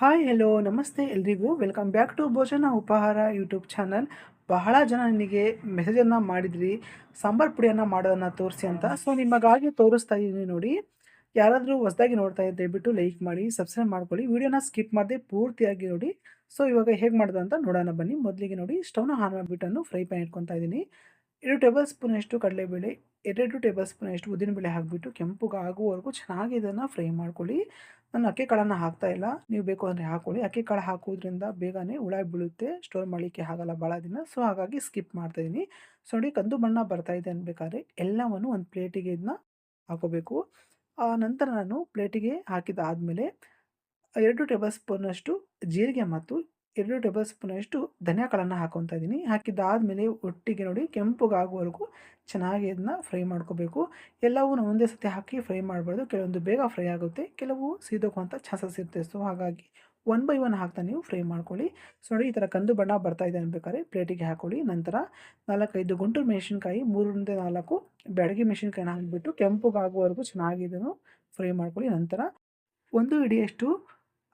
Hi hello ನಮಸ್ತೆ ಎಲ್ರಿಗೂ. Welcome back to ಭೋಜನ ಉಪಹಾರ ಯೂಟ್ಯೂಬ್ ಚಾನಲ್ ಬಹಳ ಜನ ನನಗೆ ಮೆಸೇಜನ್ನು ಮಾಡಿದ್ರಿ ಸಾಂಬಾರು ಪುಡಿಯನ್ನು ಮಾಡೋದನ್ನು ತೋರಿಸಿ ಅಂತ. ಸೊ ನಿಮಗಾಗಿ ತೋರಿಸ್ತಾ ಇದ್ದೀನಿ ನೋಡಿ. ಯಾರಾದರೂ ಹೊಸದಾಗಿ ನೋಡ್ತಾ ಇದ್ದರೆ ದಯವಿಟ್ಟು ಲೈಕ್ ಮಾಡಿ ಸಬ್ಸ್ಕ್ರೈಬ್ ಮಾಡ್ಕೊಳ್ಳಿ. ವಿಡಿಯೋನ ಸ್ಕಿಪ್ ಮಾಡದೆ ಪೂರ್ತಿಯಾಗಿ ನೋಡಿ. ಸೊ ಇವಾಗ ಹೇಗೆ ಮಾಡೋದು ಅಂತ ನೋಡೋಣ ಬನ್ನಿ. ಮೊದಲಿಗೆ ನೋಡಿ ಸ್ಟವ್ನ ಆನ್ ಮಾಡಿಬಿಟ್ಟು ಫ್ರೈ ಪ್ಯಾನ್ ಇಟ್ಕೊತಾ ಇದ್ದೀನಿ. ಎರಡು ಟೇಬಲ್ ಸ್ಪೂನಷ್ಟು ಕಡಲೆಬೇಳೆ ಎರಡೆರಡು ಟೇಬಲ್ ಸ್ಪೂನಷ್ಟು ಉದ್ದಿನಬೇಳೆ ಹಾಕಿಬಿಟ್ಟು ಕೆಂಪುಗೆ ಆಗುವವರೆಗೂ ಚೆನ್ನಾಗಿ ಇದನ್ನು ಫ್ರೈ ಮಾಡ್ಕೊಳ್ಳಿ. ನಾನು ಅಕ್ಕಿ ಕಾಳನ್ನು ಹಾಕ್ತಾ ಇಲ್ಲ. ನೀವು ಬೇಕು ಅಂದರೆ ಹಾಕ್ಕೊಳ್ಳಿ ಅಕ್ಕಿ ಕಾಳು ಹಾಕೋದ್ರಿಂದ ಬೇಗನೆ ಹುಳ ಬೀಳುತ್ತೆ. ಸ್ಟೋರ್ ಮಾಡಲಿಕ್ಕೆ ಆಗಲ್ಲ ಭಾಳ ದಿನ. ಸೊ ಹಾಗಾಗಿ ಸ್ಕಿಪ್ ಮಾಡ್ತಾಯಿದ್ದೀನಿ ಸೊ ನೋಡಿ ಕಂದು ಬಣ್ಣ ಬರ್ತಾ ಇದೆ ಅನ್ಬೇಕಾದ್ರೆ ಎಲ್ಲವನ್ನು ಒಂದು ಪ್ಲೇಟಿಗೆ ಇದನ್ನ ಹಾಕೋಬೇಕು. ಆ ನಂತರ ನಾನು ಪ್ಲೇಟಿಗೆ ಹಾಕಿದಾದಮೇಲೆ ಎರಡು ಟೇಬಲ್ ಸ್ಪೂನಷ್ಟು ಜೀರಿಗೆ ಮತ್ತು ಎರಡು ಟೇಬಲ್ ಸ್ಪೂನಷ್ಟು ಧನಿಯಾ ಕಾಳನ್ನು ಹಾಕೊತಾ ಇದ್ದೀನಿ. ಹಾಕಿದ್ದಾದಮೇಲೆ ಒಟ್ಟಿಗೆ ನೋಡಿ ಕೆಂಪುಗಾಗುವವರೆಗೂ ಚೆನ್ನಾಗಿ ಇದನ್ನ ಫ್ರೈ ಮಾಡ್ಕೋಬೇಕು. ಎಲ್ಲವೂ ಒಂದೇ ಸತಿ ಹಾಕಿ ಫ್ರೈ ಮಾಡಬಾರ್ದು. ಕೆಲವೊಂದು ಬೇಗ ಫ್ರೈ ಆಗುತ್ತೆ, ಕೆಲವು ಸೀದೋಕುವಂಥ ಚಾನ್ಸಸ್ ಇರುತ್ತೆ. ಸೊ ಹಾಗಾಗಿ ಒನ್ ಬೈ ಒನ್ ಹಾಕ್ತಾ ನೀವು ಫ್ರೈ ಮಾಡ್ಕೊಳ್ಳಿ. ಸೊ ನೋಡಿ ಈ ಥರ ಕಂದು ಬಣ್ಣ ಬರ್ತಾ ಇದೆ ಅನ್ಬೇಕಾದ್ರೆ ಪ್ಲೇಟಿಗೆ ಹಾಕೊಳ್ಳಿ. ನಂತರ ನಾಲ್ಕೈದು ಗುಂಟೂರು ಮೆಣಸಿನ್ಕಾಯಿ, ಮೂರರಿಂದ ನಾಲ್ಕು ಬೆಳಗ್ಗೆ ಮೆಣಸಿನ್ಕಾಯಿನ ಹಾಕಿಬಿಟ್ಟು ಕೆಂಪುಗಾಗುವವರೆಗೂ ಚೆನ್ನಾಗಿ ಇದನ್ನು ಫ್ರೈ ಮಾಡ್ಕೊಳ್ಳಿ. ನಂತರ ಒಂದು ಇಡಿಯಷ್ಟು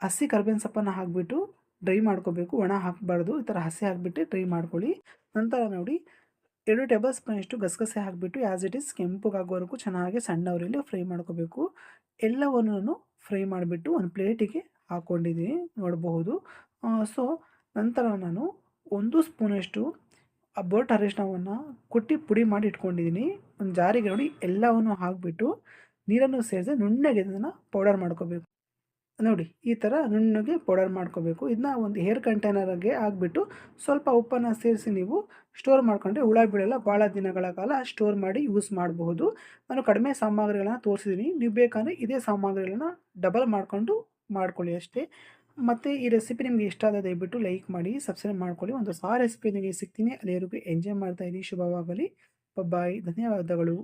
ಹಸಿ ಕರ್ಬೇವಿನ ಸೊಪ್ಪನ್ನು ಹಾಕಿಬಿಟ್ಟು ಡ್ರೈ ಮಾಡ್ಕೋಬೇಕು, ಒಣ ಹಾಕಬಾರ್ದು, ಈ ಥರ ಹಸಿ ಹಾಕಿಬಿಟ್ಟು ಡ್ರೈ ಮಾಡ್ಕೊಳ್ಳಿ. ನಂತರ ನೋಡಿ, ಎರಡು ಟೇಬಲ್ ಸ್ಪೂನಷ್ಟು ಗಸಗಸೆ ಹಾಕಿಬಿಟ್ಟು ಆ್ಯಸ್ ಇಟ್ ಈಸ್ ಕೆಂಪುಗಾಗೋವರೆಗೂ ಚೆನ್ನಾಗಿ ಸಣ್ಣ ಉರಿಯಲ್ಲಿ ಫ್ರೈ ಮಾಡ್ಕೋಬೇಕು. ಎಲ್ಲವನ್ನು ಫ್ರೈ ಮಾಡಿಬಿಟ್ಟು ಒಂದು ಪ್ಲೇಟಿಗೆ ಹಾಕ್ಕೊಂಡಿದ್ದೀನಿ ನೋಡಬಹುದು. ಸೊ ನಂತರ ನಾನು ಒಂದು ಸ್ಪೂನಷ್ಟು ಬೋಟ್ ಅರಿಶಿನವನ್ನು ಕುಟ್ಟಿ ಪುಡಿ ಮಾಡಿ ಇಟ್ಕೊಂಡಿದ್ದೀನಿ. ಒಂದು ಜಾರಿಗೆ ನೋಡಿ, ಎಲ್ಲವನ್ನು ಹಾಕಿಬಿಟ್ಟು ನೀರನ್ನು ಸೇರಿಸಿ ನುಣ್ಣಗೆ ಇದನ್ನು ಪೌಡರ್ ಮಾಡ್ಕೋಬೇಕು. ನೋಡಿ, ಈ ಥರ ನುಣ್ಣಗೆ ಪೌಡರ್ ಮಾಡ್ಕೋಬೇಕು. ಇದನ್ನ ಒಂದು ಹೇರ್ ಕಂಟೈನರ್ಗೆ ಹಾಕ್ಬಿಟ್ಟು ಸ್ವಲ್ಪ ಉಪ್ಪನ್ನು ಸೇರಿಸಿ ನೀವು ಸ್ಟೋರ್ ಮಾಡ್ಕೊಂಡ್ರೆ ಹುಳ ಬೀಳಲ್ಲ, ಭಾಳ ದಿನಗಳ ಕಾಲ ಸ್ಟೋರ್ ಮಾಡಿ ಯೂಸ್ ಮಾಡಬಹುದು. ನಾನು ಕಡಿಮೆ ಸಾಮಗ್ರಿಗಳನ್ನ ತೋರಿಸಿದ್ದೀನಿ ನೀವು ಬೇಕಂದರೆ ಇದೇ ಸಾಮಗ್ರಿಗಳನ್ನ ಡಬಲ್ ಮಾಡಿಕೊಂಡು ಮಾಡ್ಕೊಳ್ಳಿ ಅಷ್ಟೇ. ಮತ್ತು ಈ ರೆಸಿಪಿ ನಿಮಗೆ ಇಷ್ಟ ಆದ ದಯವಿಟ್ಟು ಲೈಕ್ ಮಾಡಿ ಸಬ್ಸ್ಕ್ರೈಬ್ ಮಾಡ್ಕೊಳ್ಳಿ. ಒಂದು ಸಾ ರೆಸಿಪಿ ನಿಮಗೆ ಸಿಗ್ತೀನಿ. ಅಲ್ಲಿವರೆಗೂ ಎಂಜಾಯ್ ಮಾಡ್ತಾ ಇದ್ದೀನಿ ಶುಭವಾಗಲಿ. ಬಾಯ್ ಧನ್ಯವಾದಗಳು.